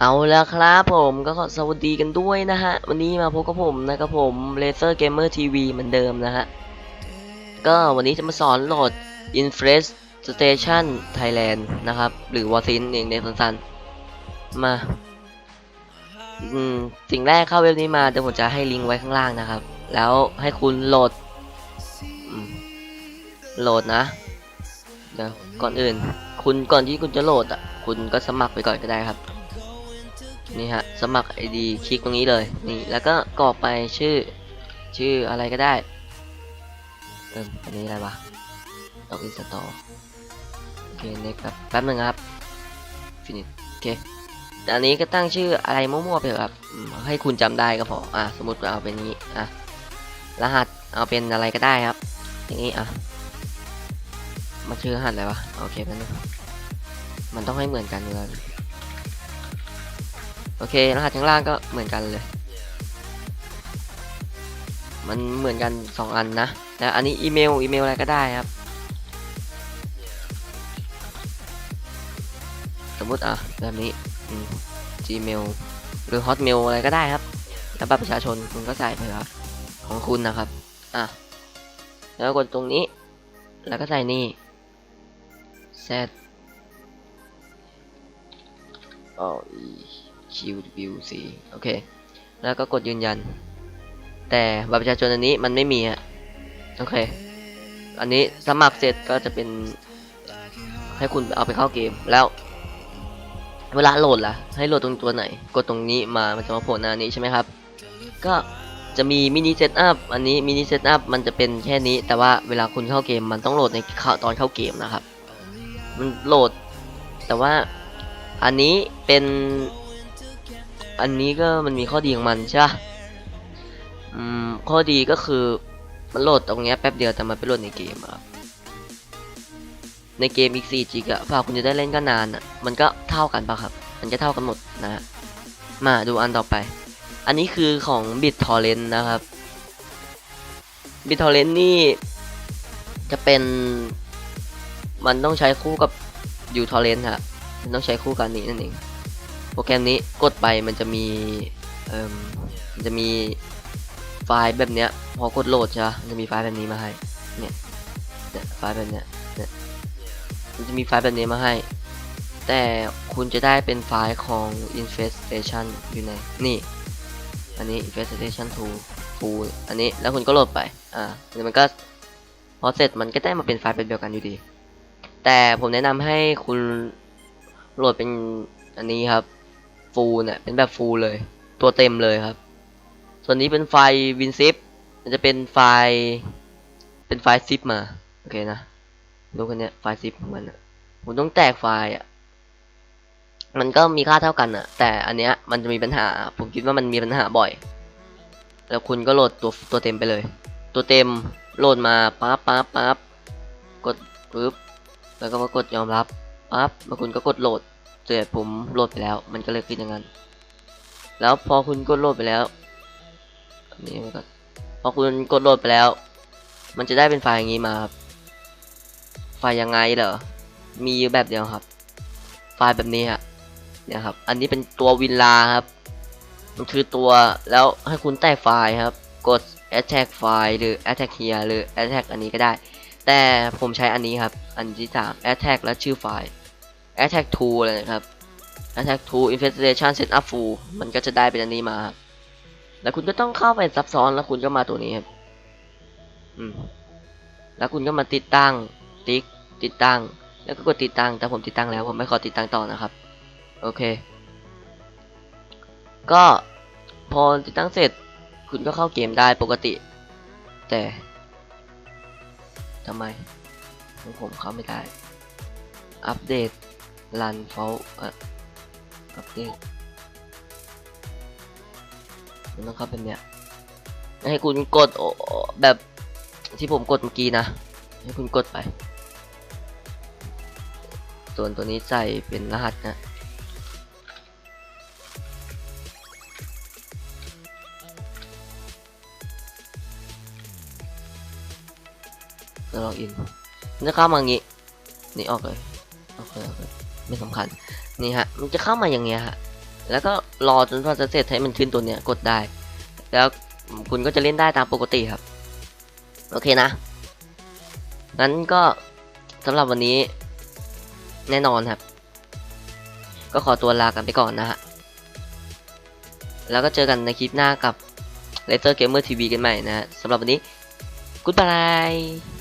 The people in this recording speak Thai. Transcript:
เอาแล้วครับผมก็ขอสวัสดีกันด้วยนะฮะ วันนี้มาพบกับผมนะครับผม Laser Gamer TV เหมือนเดิมนะฮะ ก็วันนี้จะมาสอนโหลด Infresh Station Thailand นะครับ หรือ w a s i n เองในสั้นๆ มาอืมสิ่งแรกเข้าเว็บนี้มาเดี๋ยวผมจะให้ลิงก์ไว้ข้างล่างนะครับ แล้วให้คุณโหลดโหลดนะเดี๋ยวก่อนอื่น คุณก่อนที่คุณจะโหลดอะคุณก็สมัครไปก่อนก็ได้ครับ นี่ฮะสมัคร ID คลิกตรงนี้เลยนี่แล้วก็กรอกไปชื่อชื่ออะไรก็ได้เอิมอันนี้อะไรวะล็อกอินสตอโอเคเน็กครับแป๊บนึงครับฟินิชโอเคแต่อันนี้ก็ตั้งชื่ออะไรมั่วๆไปครับให้คุณจำได้ก็พออะสมมติเอาเป็นนี้อะรหัสเอาเป็นอะไรก็ได้ครับ อย่างนี้อะมาชื่อรหัสอะไรวะโอเคแป๊บนึงมันต้องให้เหมือนกันเลย โอเครหัสข้างล่างก็เหมือนกันเลย มันเหมือนกันสองอันนะแล้วอันนี้อีเมลอีเมลอะไรก็ได้ครับ สมมุติอะแบบนี้ Gmail หรือ Hotmail อะไรก็ได้ครับ แล้วบัตรประชาชนคุณก็ใส่ไปครับของคุณนะครับ อะ แล้วกดตรงนี้ แล้วก็ใส่นี่ Z O E Q W C โอเค แล้วก็กดยืนยัน แต่บัตรประชาชนอันนี้มันไม่มีอะโอเค อันนี้สมัครเสร็จก็จะเป็น ให้คุณเอาไปเข้าเกมแล้ว เวลาโหลดล่ะ ให้โหลดตรงตัวไหน กดตรงนี้มามันจะมาโผล่หน้านี้ใช่ไหมครับ ก็จะมีมินิเซตอัพอันนี้มินิเซตอัพมันจะเป็นแค่นี้ แต่ว่าเวลาคุณเข้าเกมมันต้องโหลดในเข้าตอนเข้าเกมนะครับ มันโหลด แต่ว่าอันนี้เป็น อันนี้ก็มันมีข้อดีของมันใช่ปะอืมข้อดีก็คือมันโหลดตรงเนี้ยแป๊บเดียวแต่มันไปโหลดในเกมครับในเกมอีก4จิกอะฝ่าคุณจะได้เล่นก็นานอะมันก็เท่ากันปะครับ มันจะเท่ากันหมดนะฮะมาดูอันต่อไป อันนี้คือของ BitTorrent นะครับ BitTorrent นี่จะเป็นมันต้องใช้คู่กับ uTorrent ครับมันต้องใช้คู่กันนี้นั่นเอง โปรแกรมนี้กดไปมันจะมีเอ่มมันจะมีไฟล์แบบเนี้ย พอกดโหลดใช่ปะมันจะมีไฟล์แบบนี้มาให้เนี่ยเนี่ยไฟล์แบบเนี้ยเนี่ยมันจะมีไฟล์แบบนี้มาให้ แต่คุณจะได้เป็นไฟล์ของ Infestation อยู่ในนี่อันนี้ Infestation 2 full อันนี้แล้วคุณก็โหลดไปอ่าเดี๋ยวมันก็พอเสร็จมันก็ได้มาเป็นไฟล์แบบเดียวกันอยู่ดี แต่ผมแนะนำให้คุณโหลดเป็นอันนี้ครับ ฟูลเนี่ยเป็นแบบฟูลเลย ตัวเต็มเลยครับ ส่วนนี้เป็นไฟล์ WinZip มันจะเป็นไฟล์ เป็นไฟล์ zip มา โอเคนะดูกันเนี่ยไฟล์ zip ของมันอะผมต้องแตกไฟล์อะมันก็มีค่าเท่ากันอะแต่อันเนี้ยมันจะมีปัญหา ผมคิดว่ามันมีปัญหาบ่อย แล้วคุณก็โหลดตัวตัวเต็มไปเลย ตัวเต็มโหลดมาปั๊บปั๊บปั๊บกดปึ๊บแล้วก็มากดยอมรับปั๊บแล้วคุณก็กดโหลด เสร็จผมโหลดไปแล้ว มันก็เลยขึ้นอย่างนั้น แล้วพอคุณกดโหลดไปแล้วนนี่มันก็พอคุณกดโหลดไปแล้ว มันจะได้เป็นไฟล์อย่างนี้มาครับ ไฟล์ยังไงเหรอ มีอยู่แบบเดียวครับ ไฟล์แบบนี้ฮะเนี่ยครับ อันนี้เป็นตัววินลาครับ มันคือตัวแล้วให้คุณแตกไฟล์ครับ กด attack ไฟล์หรือ attack here หรือ attack อันนี้ก็ได้ แต่ผมใช้อันนี้ครับ อันที่สาม attack และชื่อไฟล์ attack 2เลยนะครับ attack 2 infestation setup full มันก็จะได้เป็นอันนี้มาครับแล้วคุณก็ต้องเข้าไปซับซ้อนแล้วคุณก็มาตัวนี้ครับอืมแล้วคุณก็มาติดตั้งติ๊กติดตั้ง แล้วก็กดติดตั้งแต่ผมติดตั้งแล้วผมไม่ขอติดตั้งต่อนะครับ โอเค ก็พอติดตั้งเสร็จ คุณก็เข้าเกมได้ปกติ แต่ทำไมของผมเข้าไม่ได้ อัปเดต รันเฟลเอ่ออัปเดตมันต้องเข้าเป็นเนี้ยให้คุณกดแบบที่ผมกดเมื่อกี้นะ ให้คุณกดไป ส่วนตัวนี้ใส่เป็นรหัสนะแล้วล็อกอินนจะเข้ามางงี้ นี่ออกเลย ออกเลยออกเลย ไม่สำคัญนี่ฮะมันจะเข้ามาอย่างเงี้ยฮะแล้วก็รอจนกว่าจะเสร็จให้มันขึ้นตัวเนี้ยกดได้ แล้วคุณก็จะเล่นได้ตามปกติครับ โอเคนะงั้นก็สำหรับวันนี้แน่นอนครับ ก็ขอตัวลากันไปก่อนนะฮะ แล้วก็เจอกันในคลิปหน้ากับ l e t e r Gamer TV กันใหม่นะฮะสำหรับวันนี้ Goodbye